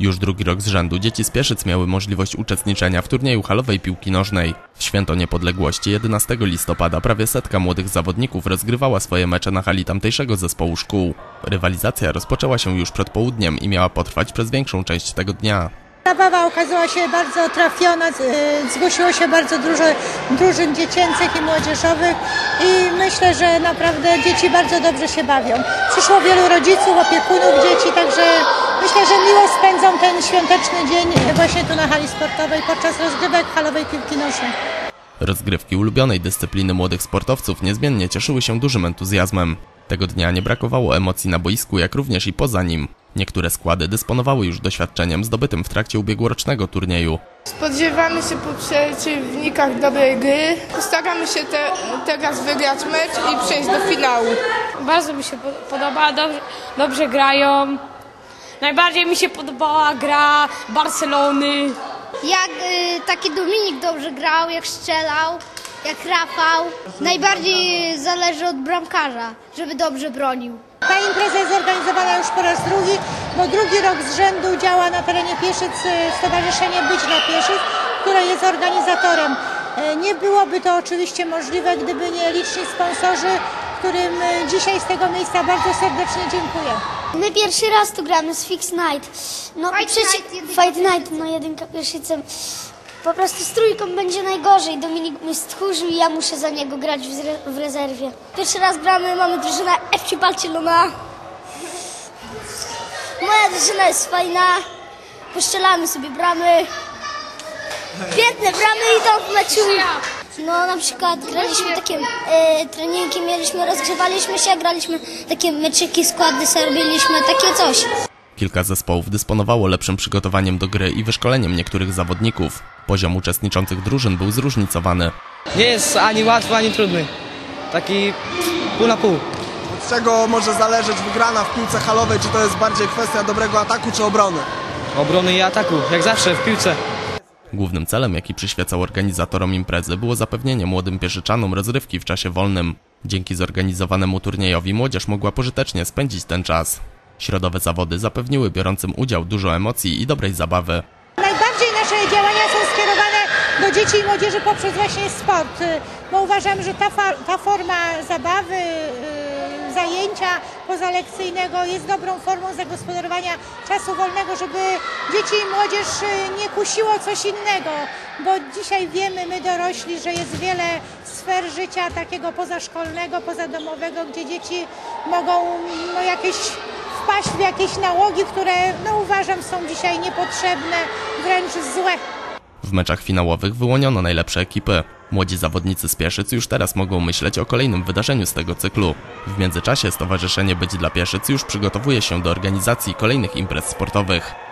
Już drugi rok z rzędu dzieci z Pieszyc miały możliwość uczestniczenia w turnieju halowej piłki nożnej. W Święto Niepodległości 11 listopada prawie setka młodych zawodników rozgrywała swoje mecze na hali tamtejszego zespołu szkół. Rywalizacja rozpoczęła się już przed południem i miała potrwać przez większą część tego dnia. Zabawa okazała się bardzo trafiona, y, zgłosiło się bardzo dużo drużyn dziecięcych i młodzieżowych i myślę, że naprawdę dzieci bardzo dobrze się bawią. Przyszło wielu rodziców, opiekunów dzieci, także myślę, że miło spędzą ten świąteczny dzień właśnie tu na hali sportowej podczas rozgrywek halowej piłki nożnej. Rozgrywki ulubionej dyscypliny młodych sportowców niezmiennie cieszyły się dużym entuzjazmem. Tego dnia nie brakowało emocji na boisku, jak również i poza nim. Niektóre składy dysponowały już doświadczeniem zdobytym w trakcie ubiegłorocznego turnieju. Spodziewamy się po przeciwnikach dobrej gry. Staramy się te, teraz wygrać mecz i przejść do finału. Bardzo mi się po- podoba, dobrze, dobrze grają. Najbardziej mi się podobała gra Barcelony. Jak y, taki Dominik dobrze grał, jak strzelał, jak Rafał. Najbardziej zależy od bramkarza, żeby dobrze bronił. Ta impreza jest organizowana już po raz drugi, bo drugi rok z rzędu działa na terenie Pieszyc y, Stowarzyszenie Być dla Pieszyc, które jest organizatorem. Y, Nie byłoby to oczywiście możliwe, gdyby nie liczni sponsorzy, którym y, dzisiaj z tego miejsca bardzo serdecznie dziękuję. My pierwszy raz tu gramy z Fix Night. No, Fight, Night, Fight Night, no jedynka pierwszycem. Po prostu z trójką będzie najgorzej. Dominik mnie stchórzył i ja muszę za niego grać w, zre- w rezerwie. Pierwszy raz gramy, mamy drużynę FC Barcelona. Moja drużyna jest fajna. Poszczelamy sobie bramy. Piękne bramy idą w meczu. No na przykład graliśmy takie e, treningi, mieliśmy, rozgrzewaliśmy się, graliśmy takie meczyki, składy robiliśmy, takie coś. Kilka zespołów dysponowało lepszym przygotowaniem do gry i wyszkoleniem niektórych zawodników. Poziom uczestniczących drużyn był zróżnicowany. Nie jest ani łatwy, ani trudny. Taki pół na pół. Od czego może zależeć wygrana w piłce halowej? Czy to jest bardziej kwestia dobrego ataku czy obrony? Obrony i ataku, jak zawsze w piłce. Głównym celem, jaki przyświecał organizatorom imprezy, było zapewnienie młodym pieszyczanom rozrywki w czasie wolnym. Dzięki zorganizowanemu turniejowi młodzież mogła pożytecznie spędzić ten czas. Środowe zawody zapewniły biorącym udział dużo emocji i dobrej zabawy. Najbardziej nasze działania są skierowane do dzieci i młodzieży poprzez właśnie sport, y, bo uważam, że ta, ta forma zabawy, y, zajęcia pozalekcyjnego jest dobrą formą zagospodarowania czasu wolnego, żeby dzieci i młodzież y, nie kusiło coś innego, bo dzisiaj wiemy, my dorośli, że jest wiele sfer życia takiego pozaszkolnego, pozadomowego, gdzie dzieci mogą no, jakieś wpaść w jakieś nałogi, które no, uważam są dzisiaj niepotrzebne, wręcz złe. W meczach finałowych wyłoniono najlepsze ekipy. Młodzi zawodnicy z Pieszyc już teraz mogą myśleć o kolejnym wydarzeniu z tego cyklu. W międzyczasie Stowarzyszenie Być dla Pieszyc już przygotowuje się do organizacji kolejnych imprez sportowych.